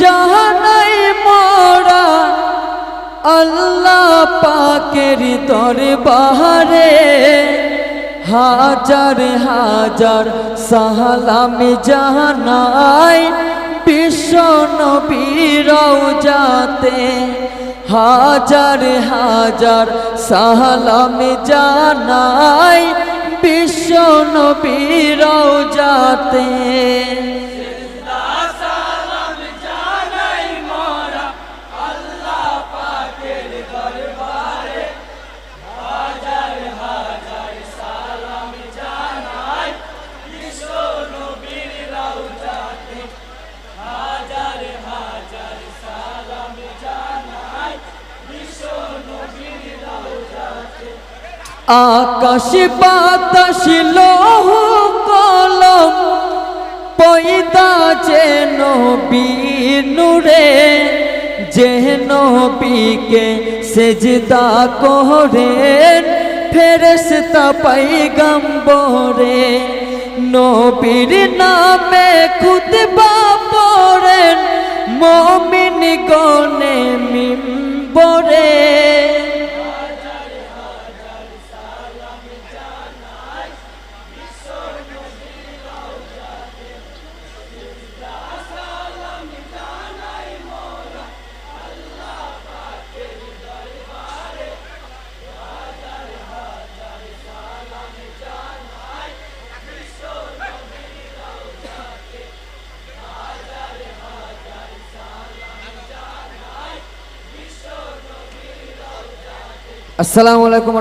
জানাই মোরা আল্লাহ পাকের দরবারে হাজার হাজার সালাম জানাই বিশ্ব নবীর যাতে হাজার হাজার সালাম জানাই বিশ্ব নবীর যাতে আকাশ বাতাস লৌহ কলম পয়দা যেন বীনুরে, যেন বিকে সেজদা করেন, ফেরেশতা পাইগাম্বরে নবীর নামে খুতবা আসসালামু আলাইকুম